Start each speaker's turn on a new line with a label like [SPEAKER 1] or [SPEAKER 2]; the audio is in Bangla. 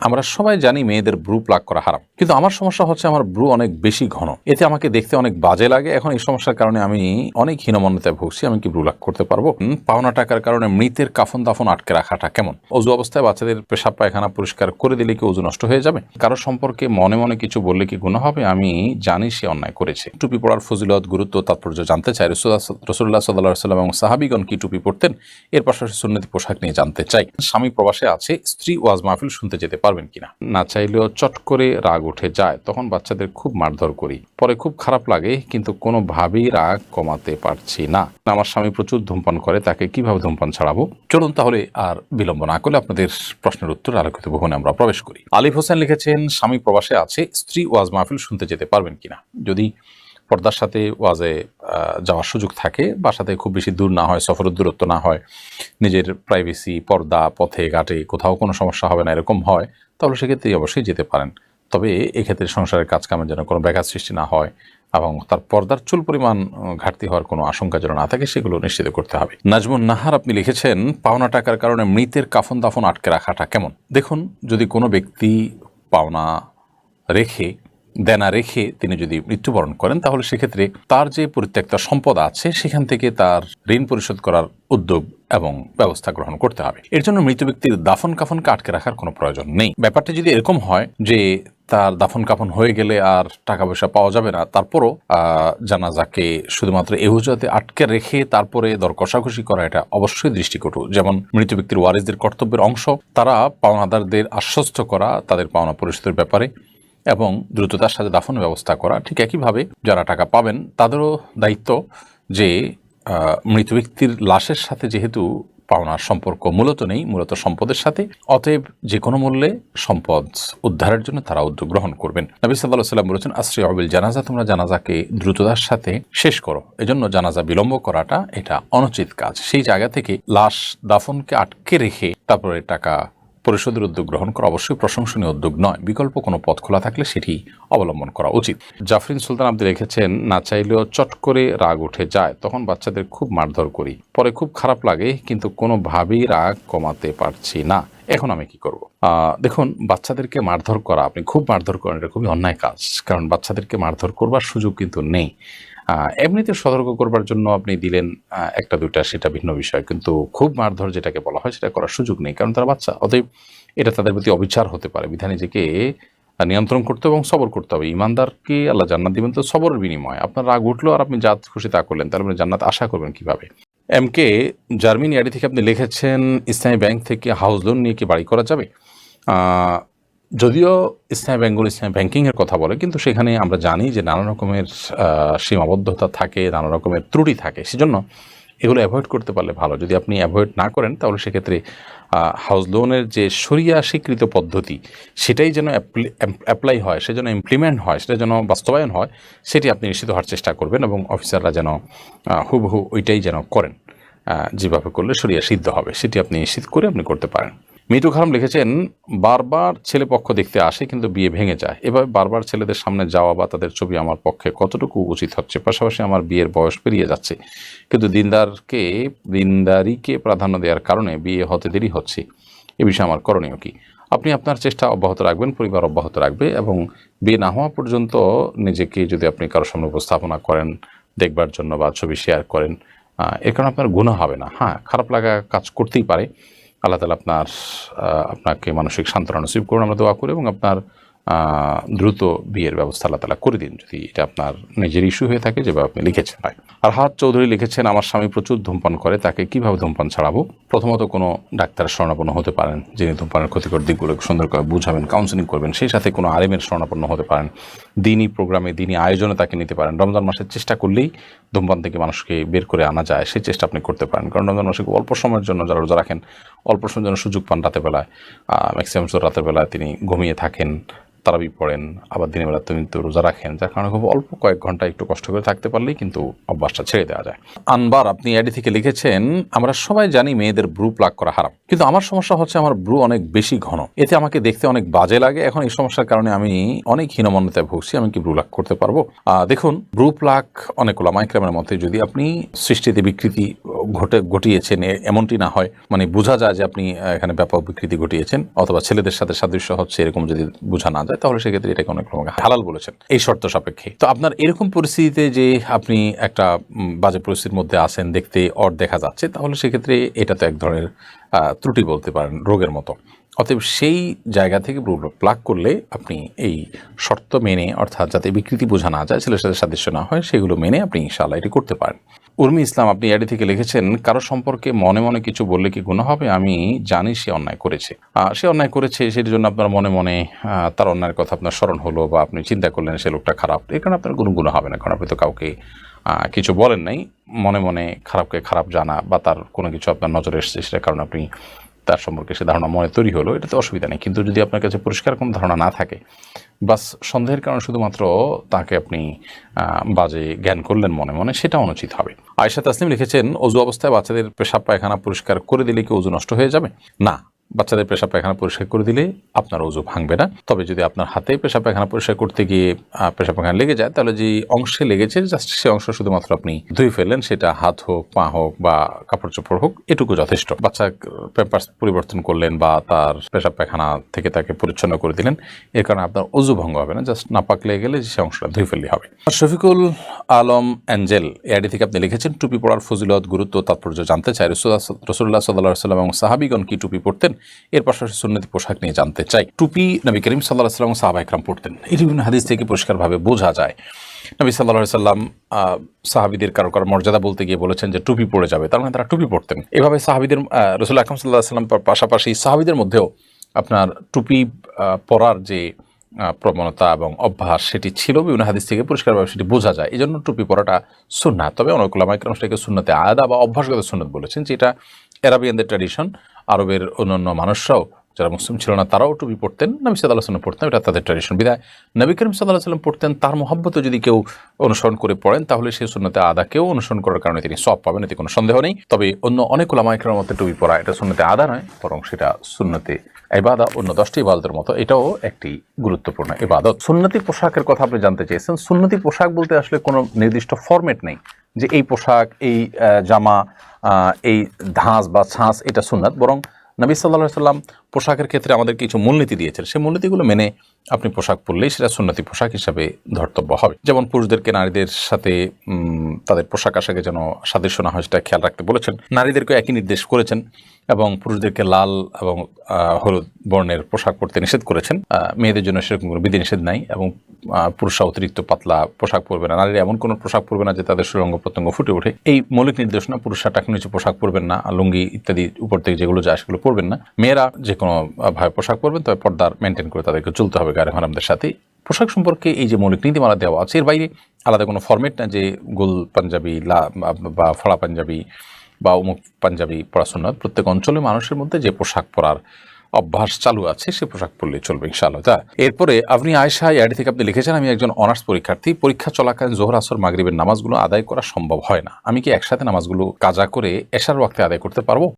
[SPEAKER 1] আমরা সবাই জানি মেয়েদের ব্রু প্লাক করা হারাম। কিন্তু আমার সমস্যা হচ্ছে আমার ব্রু অনেক বেশি ঘন। এতে আমাকে দেখতে অনেক বাজে লাগে। এখন এই সমস্যার কারণে আমি অনেক হীনমন্যতায় ভুগছি। আমি কি ব্রু লাক করতে পারব? পাওনা টাকার কারণে মৃতের কাফন দাফন আটকে রাখাটা কেমন? অজু অবস্থায় বাচ্চাদের পেশাব পায়খানা পরিষ্কার করে দিলে কি অজু নষ্ট হয়ে যাবে? কারও সম্পর্কে মনে মনে কিছু বললে কি গুণ হবে? আমি জানি সে অন্যায় করেছে। টুপি পড়ার ফজিলত, গুরুত্ব, তাৎপর্য জানতে চাই। রসুল্লাহ সাল্লাহ সাল্লাম এবং সাহাবিগণ কি টুপি পড়তেন? এর পাশাপাশি সুন্নতি পোশাক নিয়ে জানতে চাই। স্বামী প্রবাসে আছে, স্ত্রী ওয়াজ মাহফিল শুনতে যেতে পারবেন কিনা। না চাইলেও চট করে রাগ উঠে যায়, তখন বাচ্চাদের খুব মারধর করি। পরে খুব খারাপ লাগে, কিন্তু কোনোভাবেই রাগ কমাতে পারছি না। আমার স্বামী প্রচুর ধূমপান করে, তাকে কীভাবে ধূমপান ছাড়াবো? চলুন তাহলে আর বিলম্ব না করলে আপনাদের প্রশ্নের উত্তর আলোকিত ভবনে আমরা প্রবেশ করি। আলিফ হোসেন লিখেছেন, স্বামী প্রবাসে আছে, স্ত্রী ওয়াজ মাহফিল শুনতে যেতে পারবেন কিনা? যদি পর্দার সাথে ওয়াজে যাওয়ার সুযোগ থাকে। বাসাতে খুব বেশি দূর না হয়, সফরের দূরত্ব না হয়। নিজের প্রাইভেসি পর্দা, পথে, ঘাটে কোথাও কোনো সমস্যা হবে না, এরকম হয়, তাহলে সেক্ষেত্রে অবশ্যই যেতে পারেন। তবে এক্ষেত্রে সংসারের কাজকামের যেন কোনো ব্যাঘাত সৃষ্টি না হয় এবং তার পর্দার চুল পরিমাণ ঘাটতি হওয়ার কোনো আশঙ্কা যেন না থাকে, সেগুলো নিশ্চিত করতে হবে। নাজমুন নাহার, আপনি লিখেছেন, পাওনা টাকার কারণে মৃতের কাফন দাফন আটকে রাখাটা কেমন? দেখুন, যদি কোনো ব্যক্তি পাওনা রেখে দেনা রেখে তিনি যদি মৃত্যুবরণ করেন, তাহলে সেক্ষেত্রে তার যে পরিত্যক্ত সম্পদ আছে, সেখান থেকে তার ঋণ পরিশোধ করার উদ্যোগ এবং ব্যবস্থা গ্রহণ করতে হবে। এর জন্য মৃত ব্যক্তির দাফন কাফনকে আটকে রাখার কোনো প্রয়োজন নেই। ব্যাপারটা যদি এরকম হয় যে তার দাফন কাফন হয়ে গেলে আর টাকা পয়সা পাওয়া যাবে না, তারপরও জানাজাকে শুধুমাত্র এহুজাতে আটকে রেখে তারপরে দর কষাকষি করা এটা অবশ্যই দৃষ্টিকটু। যেমন মৃত ব্যক্তির ওয়ারিসদের কর্তব্যের অংশ, তারা পাওনাদারদের আশ্বস্ত করা, তাদের পাওনা পরিশোধের ব্যাপারে এবং দ্রুততার সাথে দাফনের ব্যবস্থা করা, ঠিক একইভাবে যারা টাকা পাবেন তাদেরও দায়িত্ব যে মৃত ব্যক্তির লাশের সাথে যেহেতু পাওনার সম্পর্ক মূলত নেই, মূলত সম্পদের সাথে, অতএব যে কোনো মূল্যে সম্পদ উদ্ধারের জন্য তারা উদ্যোগ গ্রহণ করবেন। নবী সাল্লাহ সাল্লাম বলেছেন, আশ্রয় অবিল জানাজা, তোমরা জানাজাকে দ্রুততার সাথে শেষ করো। এজন্য জানাজা বিলম্ব করাটা এটা অনুচিত কাজ। সেই জায়গা থেকে লাশ দাফনকে আটকে রেখে তারপরে টাকা পরিশোধের উদ্যোগ গ্রহণ করা অবশ্যই প্রশংসনীয় উদ্যোগ নয়। বিকল্প কোনো পথ খোলা থাকলে সেটি অবলম্বন করা উচিত। জাফরিন সুলতান আব্দি রেখেছেন না চাইলেও চট করে রাগ উঠে যায়, তখন বাচ্চাদের খুব মারধর করি। পরে খুব খারাপ লাগে, কিন্তু কোনোভাবেই রাগ কমাতে পারছি না। এখন আমি কি করব? দেখুন, বাচ্চাদেরকে মারধর করা, আপনি খুব মারধর করেন, এটা খুবই অন্যায় কাজ। কারণ বাচ্চাদেরকে মারধর করবার সুযোগ কিন্তু নেই। এমনিতে সতর্ক করবার জন্য আপনি দিলেন একটা, দুইটা, সেটা ভিন্ন বিষয়। কিন্তু খুব মারধর যেটাকে বলা হয় সেটা করার সুযোগ নেই। কারণ তারা বাচ্চা, অতএব এটা তাদের প্রতি অবিচার হতে পারে। বিধানে নিজেকে নিয়ন্ত্রণ করতে এবং সবর করতে হবে। ইমানদারকে আল্লাহ জান্নাত দিবেন তো সবরের বিনিময়। আপনার রাগ উঠল আর আপনি জাত খুশি তা করলেন তাহলে আপনি জান্নাত আশা করবেন কীভাবে? এম কে, জার্মানি থেকে আপনি লিখেছেন, ইসলামী ব্যাংক থেকে হাউস লোন নিয়ে কি বাড়ি করা যাবে? যদিও ইসলামী ব্যাংকগুলো ইসলামী ব্যাংকিংয়ের কথা বলে, কিন্তু সেখানে আমরা জানি যে নানা রকমের সীমাবদ্ধতা থাকে, নানা রকমের ত্রুটি থাকে। সেজন্য এগুলো অ্যাভয়েড করতে পারলে ভালো। যদি আপনি অ্যাভয়েড না করেন, তাহলে সেক্ষেত্রে হাউস লোনের যে সরিয়া স্বীকৃত পদ্ধতি, সেটাই যেন অ্যাপ্লাই হয় সে যেন ইমপ্লিমেন্ট হয়, সেটা যেন বাস্তবায়ন হয়, সেটি আপনি নিশ্চিত হওয়ার চেষ্টা করবেন এবং অফিসাররা যেন হুবহু ওইটাই যেন করেন যেভাবে করলে সরিয়া সিদ্ধ হবে, সেটি আপনি নিশ্চিত করে আপনি করতে পারেন। মিটু খারাম লিখেছেন, বারবার ছেলে পক্ষ দেখতে আসে কিন্তু বিয়ে ভেঙে যায়। এভাবে বারবার ছেলেদের সামনে যাওয়া বা তাদের ছবি আমার পক্ষে কতটুকু উচিত হচ্ছে? পাশাপাশি আমার বিয়ের বয়স পেরিয়ে যাচ্ছে। কিন্তু দিনদারকে, দিনদারিকে প্রাধান্য দেওয়ার কারণে বিয়ে হতে দেরি হচ্ছে। এ বিষয়ে আমার করণীয় কি? আপনি আপনার চেষ্টা অব্যাহত রাখবেন, পরিবার অব্যাহত রাখবে এবং বিয়ে না হওয়া পর্যন্ত নিজেকে যদি আপনি কারোর সামনে উপস্থাপনা করেন, দেখবার জন্য বা ছবি শেয়ার করেন এর কারণে আপনার গুণ হবে না। হ্যাঁ খারাপ লাগা কাজ করতেই পারে। আল্লাহ তালা আপনার আপনাকে মানসিক সান্ত্বনা নসিব করুন, আমরা দোয়া করি এবং আপনার দ্রুত বিয়ের ব্যবস্থা আল্লাহ তালা করে দিন। যদি এটা আপনার নিজের ইস্যু হয়ে থাকে, যেভাবে আপনি লিখেছেন ভাই আর হাত চৌধুরী লিখেছেন, আমার স্বামী প্রচুর ধূমপান করে, তাকে কীভাবে ধূমপান ছাড়াবো? প্রথমত কোনো ডাক্তারের শরণাপন্ন হতে পারেন, যিনি ধূমপানের ক্ষতিকর দিকগুলো সুন্দর করে বুঝাবেন কাউন্সিলিং করবেন, সেই সাথে কোনো আরেমের শরণাপন্ন হতে পারেন। দিনই প্রোগ্রামে দিনই আয়োজনে তাকে নিতে পারেন। রমজান মাসের চেষ্টা করলেই ধূমপান থেকে মানুষকে বের করে আনা যায়, সেই চেষ্টা আপনি করতে পারেন। কারণ রমজান মাসে অল্প সময়ের জন্য যারা রোজা রাখেন, অল্প সময়ের জন্য সুযোগ পান রাতের বেলায়। ম্যাক্সিমাম রাতের বেলায় তিনি ঘুমিয়ে থাকেন। তারাবি পড়েন, আবার দিনের বেলা তুমি তো রোজা রাখেন, যার কারণে খুব অল্প কয়েক ঘণ্টা একটু কষ্ট করে থাকতে পারলেই কিন্তু অভ্যাসটা ছেড়ে দেওয়া যায়। আনবার, আপনি অ্যাডি থেকে লিখেছেন, আমরা সবাই জানি মেয়েদের ব্রু প্লাক করা হারাম। কিন্তু আমার সমস্যা হচ্ছে আমার ব্রু অনেক বেশি ঘন। এতে আমাকে দেখতে অনেক বাজে লাগে। এখন এই সমস্যার কারণে আমি অনেক হীনমন্যতায় ভুগছি। আমি কি ব্রু প্লাক করতে পারব? দেখুন, ব্রু প্লাক অনেক ওলামাইক্রামের মধ্যে যদি আপনি সৃষ্টিতে বিকৃতি ঘটে, ঘটিয়েছেন এমনটি না হয় মানে বোঝা যায় যে আপনি এখানে ব্যাপক বিকৃতি ঘটিয়েছেন, অথবা ছেলেদের সাথে সাদৃশ্য হচ্ছে, এরকম যদি বোঝা না যায় তাহলে সেক্ষেত্রে এটাকে অনেক রকম হালাল বলেছেন। এই শর্ত সাপেক্ষে। তো আপনার এরকম পরিস্থিতিতে যে আপনি একটা বাজে পরিস্থিতির মধ্যে আছেন দেখতে অর দেখা যাচ্ছে, তাহলে সেক্ষেত্রে এটা তো এক ধরনের ত্রুটি বলতে পারেন রোগের মতো। অতএব সেই জায়গা থেকে প্লাগ করলে আপনি এই শর্ত মেনে, অর্থাৎ যাতে বিকৃতি বোঝা না যায়, ছেলের সাথে সাদৃশ্য না হয়, সেগুলো মেনে আপনি ইনশাআল্লাহ এটি করতে পারেন। উর্মি ইসলাম, আপনি এডি থেকে লিখেছেন, কারও সম্পর্কে মনে মনে কিছু বললে কি গুণ হবে? আমি জানি সে অন্যায় করেছে। সে অন্যায় করেছে সেটির জন্য আপনার মনে মনে তার অন্যায়ের কথা আপনার স্মরণ হলো, বা আপনি চিন্তা করলেন সে লোকটা খারাপ। এই কারণে আপনার কোনো গুণ হবে না, কারণ আপনি তো কাউকে কিছু বলেন নাই। মনে মনে খারাপকে খারাপ জানা, বা তার কোনো কিছু আপনার নজরে এসেছে, সেটার কারণে আপনি তার সম্পর্কে সে ধারণা মনে তৈরি হলো, এটাতে অসুবিধা নেই। কিন্তু যদি আপনার কাছে পরিষ্কার কোনো ধারণা না থাকে বাস সন্দেহের কারণে শুধুমাত্র তাকে আপনি বাজে জ্ঞান করলেন মনে মনে সেটা অনুচিত হবে। আয়সা তাসলিম লিখেছেন, অজু অবস্থায় বাচ্চাদের পেশাব পায়খানা পরিষ্কার করে দিলে কি অজু নষ্ট হয়ে যাবে? না বাচ্চাদের পেশাব পায়খানা পরিষ্কার করে দিলে আপনার অজু ভাঙবে না। তবে যদি আপনার হাতে পেশা পায়খানা পরিষ্কার করতে গিয়ে পেশাব পায়খানা লেগে যায়, তাহলে যে অংশে লেগেছে জাস্ট সে অংশ শুধুমাত্র আপনি ধুয়ে ফেললেন, সেটা হাত হোক, পা হোক বা কাপড় চোপড় হোক, এটুকু যথেষ্ট। বাচ্চা পেপার পরিবর্তন করলেন বা তার পেশাব পায়খানা থেকে তাকে পরিচ্ছন্ন করে দিলেন, এর কারণে আপনার অজু ভঙ্গ হবে না জাস্ট নাপাক লেগে গেলে সে অংশটা ধুয়ে ফেললে হবে। শফিকুল আলম অ্যাঞ্জেল এআডি থেকে আপনি লিখেছেন, টুপি পড়ার ফজিলত, গুরুত্ব, তাৎপর্য জানতে চাই। রসুল্লাহ সাল্লাহ সাল্লাম এবং সাহাবিগণ কি টুপি পড়তেন? এর পাশাপাশি সুন্নতি পোশাক নিয়ে জানতে চাই। টুপি নবী করিম সাল্লাহ সাল্লাম সাহাবা একরাম পড়তেন। এটি বিভিন্ন হাদিস থেকে পরিষ্কারভাবে বোঝা যায়। নবী সাল্লাহ সাল্লাম সাহাবিদের কারও কারও মর্যাদা বলতে গিয়ে বলেছেন যে টুপি পড়ে যাবে। তার মানে তারা টুপি পড়তেন এভাবে সাহাবিদের রসুল আকরম সাল্লাহ সাল্লাম পাশাপাশি সাহাবিদের মধ্যেও আপনার টুপি পরার যে প্রবণতা এবং অভ্যাস সেটি ছিল। বিভিন্ন হাদিস থেকে পরিষ্কারভাবে সেটি বোঝা যায়। এই জন্য টুপি পরাটা সুন্নাত। তবে অনেক ওলামাইকরাম সেটাকে সুন্নতে আলাদা বা অভ্যাসগত সুন্নত বলেছেন, যেটা অ্যারাবিয়ানদের ট্র্যাডিশন। আরবের অন্যান্য মানুষরাও যারা মুসলিম ছিল না, তারাও টুপি পড়তেন নবী সাল্লাহ সাল্লাম পড়তেন, এটা তাদের ট্র্যাডিশন বিদায়। নবী করিম সাল্লাহ সাল্লাম পড়তেন, তার মহাব্বতে যদি কেউ অনুসরণ করে পড়েন, তাহলে সেই সুন্নতে আদাকেও অনুসরণ করার কারণে তিনি সব পাবেন, এতে কোনো সন্দেহ নেই। তবে অন্য অনেক ওলামাইকরাম মধ্যে টুপি পরা এটা সুন্নতে আদা নয়, বরং সেটা সুন্নতে এবাদা অন্য দশটি ইবাদতের মতো। এটাও একটি গুরুত্বপূর্ণ ইবাদত। সুন্নতি পোশাকের কথা আপনি জানতে চেয়েছেন। সুন্নতি পোশাক বলতে আসলে কোনো নির্দিষ্ট ফরম্যাট নেই যে এই পোশাক, এই জামা এই ধাঁস বা ছাঁচ এটা সুন্নাত, বরং নবী সাল্লাহ সাল্লাম পোশাকের ক্ষেত্রে আমাদের কিছু মূলনীতি দিয়েছেন। সেই মূলনীতিগুলো মেনে আপনি পোশাক পরলেই সেটা সুন্নতি পোশাক হিসাবে ধর্তব্য হবে। যেমন পুরুষদেরকে নারীদের সাথে তাদের পোশাক আশাকে যেন সাদৃশ্য না হয় সেটা খেয়াল রাখতে বলেছেন। নারীদেরকে একই নির্দেশ করেছেন এবং পুরুষদেরকে লাল এবং হলুদ বর্ণের পোশাক পরতে নিষেধ করেছেন। মেয়েদের জন্য সেরকম কোনো বিধিনিষেধ নাই এবং পুরুষরা অতিরিক্ত পাতলা পোশাক পরবে না। নারীরা এমন কোনো পোশাক পরবে না যে তাদের সুরঙ্গ প্রত্যঙ্গ ফুটে ওঠে। এই মৌলিক নির্দেশনা পুরুষরা টাকা নিচে পোশাক পরবেন না, লুঙ্গি ইত্যাদি উপর থেকে যেগুলো যায় সেগুলো পরবেন না। মেয়েরা যে কোনো আহ, ভাবে পোশাক পরবেন তবে পর্দার মেনটেন করে তাদেরকে চলতে হবে গায়ে হারামদের সাথে পোশাক সম্পর্কে এই যে মৌলিক নীতিমালা দেওয়া আছে এর বাইরে আলাদা কোনো ফরম্যাট না যে গোল পাঞ্জাবি লা বা ফলা পাঞ্জাবি বা অমুক পাঞ্জাবি পড়াশোনা প্রত্যেক অঞ্চলে মানুষের মধ্যে যে পোশাক পরার অভ্যাস চালু আছে সে পোশাক পরলে চলবে ইনশাআল্লাহ। তা এরপরে আপনি আয়সা এআডি থেকে আপনি লিখেছেন আমি একজন অনার্স পরীক্ষার্থী পরীক্ষা চলাকালীন জোহর আসর মাগরিবের নামাজগুলো আদায় করা সম্ভব হয় না। আমি কি একসাথে নামাজগুলো কাজা করে এশার ওয়াক্তে আদায় করতে পারব?